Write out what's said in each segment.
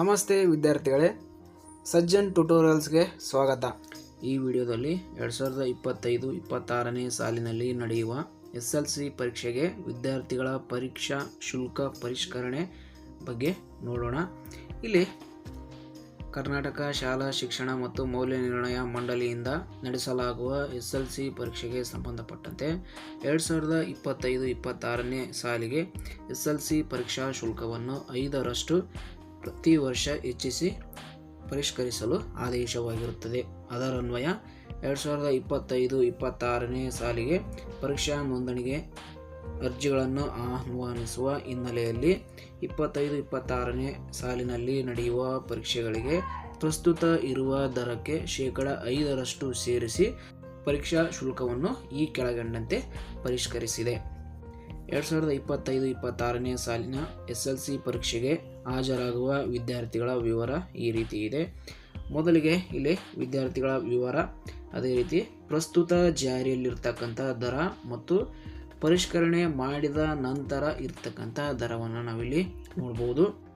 ನಮಸ್ತೆ ವಿದ್ಯಾರ್ಥಿಗಳೇ, ಸಜ್ಜನ್ ಟ್ಯುಟೋರಿಯಲ್ಸ್ಗೆ ಸ್ವಾಗತ. ಈ ವಿಡಿಯೋದಲ್ಲಿ ಎರಡು ಸಾವಿರದ ಇಪ್ಪತ್ತೈದು ಇಪ್ಪತ್ತಾರನೇ ಸಾಲಿನಲ್ಲಿ ನಡೆಯುವ ಎಸ್ ಎಲ್ ಸಿ ಪರೀಕ್ಷೆಗೆ ವಿದ್ಯಾರ್ಥಿಗಳ ಪರೀಕ್ಷಾ ಶುಲ್ಕ ಪರಿಷ್ಕರಣೆ ಬಗ್ಗೆ ನೋಡೋಣ. ಇಲ್ಲಿ ಕರ್ನಾಟಕ ಶಾಲಾ ಶಿಕ್ಷಣ ಮತ್ತು ಮೌಲ್ಯ ನಿರ್ಣಯ ಮಂಡಳಿಯಿಂದ ನಡೆಸಲಾಗುವ ಎಸ್ ಎಲ್ ಸಿ ಪರೀಕ್ಷೆಗೆ ಸಂಬಂಧಪಟ್ಟಂತೆ ಎರಡು ಸಾವಿರದ ಇಪ್ಪತ್ತೈದು ಇಪ್ಪತ್ತಾರನೇ ಸಾಲಿಗೆ ಎಸ್ ಎಲ್ ಸಿ ಪರೀಕ್ಷಾ ಶುಲ್ಕವನ್ನು ಐದರಷ್ಟು ಪ್ರತಿ ವರ್ಷ ಹೆಚ್ಚಿಸಿ ಪರಿಷ್ಕರಿಸಲು ಆದೇಶವಾಗಿರುತ್ತದೆ. ಅದರನ್ವಯ ಎರಡು ಸಾವಿರದ ಇಪ್ಪತ್ತೈದು ಇಪ್ಪತ್ತಾರನೇ ಸಾಲಿಗೆ ಪರೀಕ್ಷಾ ನೋಂದಣಿಗೆ ಅರ್ಜಿಗಳನ್ನು ಆಹ್ವಾನಿಸುವ ಹಿನ್ನೆಲೆಯಲ್ಲಿ ಇಪ್ಪತ್ತೈದು ಇಪ್ಪತ್ತಾರನೇ ಸಾಲಿನಲ್ಲಿ ನಡೆಯುವ ಪರೀಕ್ಷೆಗಳಿಗೆ ಪ್ರಸ್ತುತ ಇರುವ ದರಕ್ಕೆ ಶೇಕಡ ಐದರಷ್ಟು ಸೇರಿಸಿ ಪರೀಕ್ಷಾ ಶುಲ್ಕವನ್ನು ಈ ಕೆಳಗಂಡಂತೆ ಪರಿಷ್ಕರಿಸಿದೆ. ಎರಡು ಸಾವಿರದ ಇಪ್ಪತ್ತೈದು ಇಪ್ಪತ್ತಾರನೇ ಸಾಲಿನ ಎಸ್ ಎಲ್ ಸಿ ಪರೀಕ್ಷೆಗೆ ಹಾಜರಾಗುವ ವಿದ್ಯಾರ್ಥಿಗಳ ವಿವರ ಈ ರೀತಿ ಇದೆ. ಮೊದಲಿಗೆ ಇಲ್ಲಿ ವಿದ್ಯಾರ್ಥಿಗಳ ವಿವರ. ಅದೇ ರೀತಿ ಪ್ರಸ್ತುತ ಜಾರಿಯಲ್ಲಿರ್ತಕ್ಕಂಥ ದರ ಮತ್ತು ಪರಿಷ್ಕರಣೆ ಮಾಡಿದ ನಂತರ ಇರ್ತಕ್ಕಂಥ ದರವನ್ನು ನಾವಿಲ್ಲಿ ನೋಡ್ಬೋದು.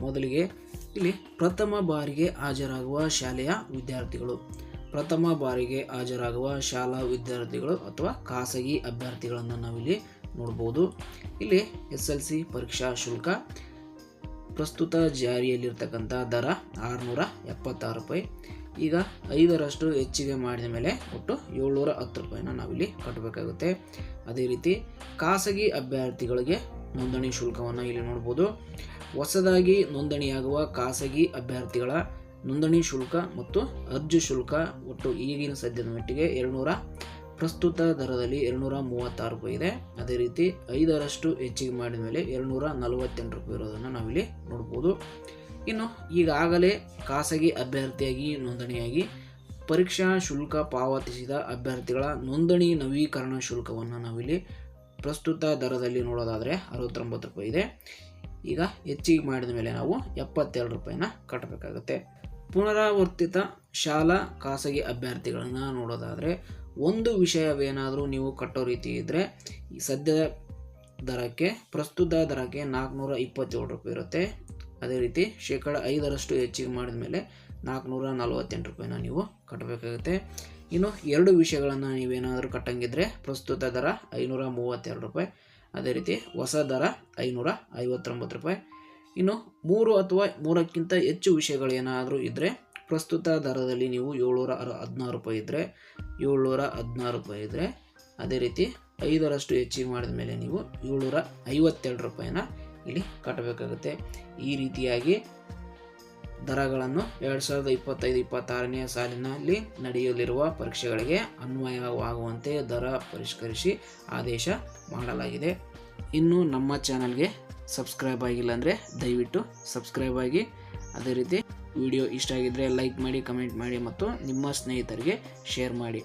ಮೊದಲಿಗೆ ಇಲ್ಲಿ ಪ್ರಥಮ ಬಾರಿಗೆ ಹಾಜರಾಗುವ ಶಾಲೆಯ ವಿದ್ಯಾರ್ಥಿಗಳು. ಪ್ರಥಮ ಬಾರಿಗೆ ಹಾಜರಾಗುವ ಶಾಲಾ ವಿದ್ಯಾರ್ಥಿಗಳು ಅಥವಾ ಖಾಸಗಿ ಅಭ್ಯರ್ಥಿಗಳನ್ನು ನಾವಿಲ್ಲಿ ನೋಡ್ಬೋದು. ಇಲ್ಲಿ ಎಸ್ ಎಲ್ ಸಿ ಪರೀಕ್ಷಾ ಶುಲ್ಕ ಪ್ರಸ್ತುತ ಜಾರಿಯಲ್ಲಿರ್ತಕ್ಕಂಥ ದರ ಆರುನೂರ ಎಪ್ಪತ್ತಾರು ರೂಪಾಯಿ. ಈಗ ಐದರಷ್ಟು ಹೆಚ್ಚಿಗೆ ಮಾಡಿದ ಮೇಲೆ ಒಟ್ಟು ಏಳ್ನೂರ ಹತ್ತು ರೂಪಾಯಿನ ನಾವಿಲ್ಲಿ ಕಟ್ಟಬೇಕಾಗುತ್ತೆ ಅದೇ ರೀತಿ ಖಾಸಗಿ ಅಭ್ಯರ್ಥಿಗಳಿಗೆ ನೋಂದಣಿ ಶುಲ್ಕವನ್ನು ಇಲ್ಲಿ ನೋಡ್ಬೋದು. ಹೊಸದಾಗಿ ನೋಂದಣಿಯಾಗುವ ಖಾಸಗಿ ಅಭ್ಯರ್ಥಿಗಳ ನೋಂದಣಿ ಶುಲ್ಕ ಮತ್ತು ಅರ್ಜಿ ಶುಲ್ಕ ಒಟ್ಟು ಈಗಿನ ಸದ್ಯದ ಮಟ್ಟಿಗೆ ಎರಡುನೂರ ಪ್ರಸ್ತುತ ದರದಲ್ಲಿ ಎರಡುನೂರ ಮೂವತ್ತಾರು ರೂಪಾಯಿ ಇದೆ. ಅದೇ ರೀತಿ ಐದರಷ್ಟು ಹೆಚ್ಚಿಗೆ ಮಾಡಿದ ಮೇಲೆ ಎರಡುನೂರ ನಲವತ್ತೆಂಟು ರೂಪಾಯಿ ಇರೋದನ್ನು ನಾವಿಲ್ಲಿ ನೋಡ್ಬೋದು. ಇನ್ನು ಈಗಾಗಲೇ ಖಾಸಗಿ ಅಭ್ಯರ್ಥಿಯಾಗಿ, ನೋಂದಣಿಯಾಗಿ ಪರೀಕ್ಷಾ ಶುಲ್ಕ ಪಾವತಿಸಿದ ಅಭ್ಯರ್ಥಿಗಳ ನೋಂದಣಿ ನವೀಕರಣ ಶುಲ್ಕವನ್ನು ನಾವಿಲ್ಲಿ ಪ್ರಸ್ತುತ ದರದಲ್ಲಿ ನೋಡೋದಾದರೆ ಅರವತ್ತೊಂಬತ್ತು ರೂಪಾಯಿ ಇದೆ. ಈಗ ಹೆಚ್ಚಿಗೆ ಮಾಡಿದ ಮೇಲೆ ನಾವು ಎಪ್ಪತ್ತೆರಡು ರೂಪಾಯಿನ ಕಟ್ಟಬೇಕಾಗುತ್ತೆ. ಪುನರಾವರ್ತಿತ ಶಾಲಾ ಖಾಸಗಿ ಅಭ್ಯರ್ಥಿಗಳನ್ನು ನೋಡೋದಾದರೆ ಒಂದು ವಿಷಯವೇನಾದರೂ ನೀವು ಕಟ್ಟೋ ರೀತಿ ಇದ್ದರೆ ಸದ್ಯದ ದರಕ್ಕೆ, ಪ್ರಸ್ತುತ ದರಕ್ಕೆ ನಾಲ್ಕುನೂರ ಇಪ್ಪತ್ತೇಳು ರೂಪಾಯಿ ಇರುತ್ತೆ. ಅದೇ ರೀತಿ ಶೇಕಡ ಐದರಷ್ಟು ಹೆಚ್ಚಿಗೆ ಮಾಡಿದ ಮೇಲೆ ನಾಲ್ಕುನೂರ ನಲವತ್ತೆಂಟು ರೂಪಾಯಿನ ನೀವು ಕಟ್ಟಬೇಕಾಗುತ್ತೆ. ಇನ್ನು ಎರಡು ವಿಷಯಗಳನ್ನು ನೀವೇನಾದರೂ ಕಟ್ಟಂಗಿದ್ರೆ ಪ್ರಸ್ತುತ ದರ ಐನೂರ ಮೂವತ್ತೆರಡು ರೂಪಾಯಿ. ಅದೇ ರೀತಿ ಹೊಸ ದರ ಐನೂರ ಐವತ್ತೊಂಬತ್ತು ರೂಪಾಯಿ. ಇನ್ನು ಮೂರು ಅಥವಾ ಮೂರಕ್ಕಿಂತ ಹೆಚ್ಚು ವಿಷಯಗಳೇನಾದರೂ ಇದ್ದರೆ ಪ್ರಸ್ತುತ ದರದಲ್ಲಿ ನೀವು ಏಳ್ನೂರ ಹದಿನಾರು ರೂಪಾಯಿ ಇದ್ದರೆ ಏಳ್ನೂರ ಹದಿನಾರು ರೂಪಾಯಿ ಇದ್ದರೆ ಅದೇ ರೀತಿ ಐದರಷ್ಟು ಹೆಚ್ಚಿಗೆ ಮಾಡಿದ ಮೇಲೆ ನೀವು ಏಳ್ನೂರ ಐವತ್ತೆರಡು ರೂಪಾಯಿನ ಇಲ್ಲಿ ಕಟ್ಟಬೇಕಾಗುತ್ತೆ. ಈ ರೀತಿಯಾಗಿ ದರಗಳನ್ನು ಎರಡು ಸಾವಿರದ ಇಪ್ಪತ್ತೈದು, ಇಪ್ಪತ್ತಾರನೇ ಸಾಲಿನಲ್ಲಿ ನಡೆಯಲಿರುವ ಪರೀಕ್ಷೆಗಳಿಗೆ ಅನ್ವಯವಾಗುವಂತೆ ದರ ಪರಿಷ್ಕರಿಸಿ ಆದೇಶ ಮಾಡಲಾಗಿದೆ. ಇನ್ನು ನಮ್ಮ ಚಾನಲ್ಗೆ ಸಬ್ಸ್ಕ್ರೈಬ್ ಆಗಿಲ್ಲ ಅಂದರೆ ದಯವಿಟ್ಟು ಸಬ್ಸ್ಕ್ರೈಬ್ ಆಗಿ. ಅದೇ ರೀತಿ ವಿಡಿಯೋ ಇಷ್ಟ ಆಗಿದ್ದರೆ ಲೈಕ್ ಮಾಡಿ, ಕಮೆಂಟ್ ಮಾಡಿ ಮತ್ತು ನಿಮ್ಮ ಸ್ನೇಹಿತರಿಗೆ ಶೇರ್ ಮಾಡಿ.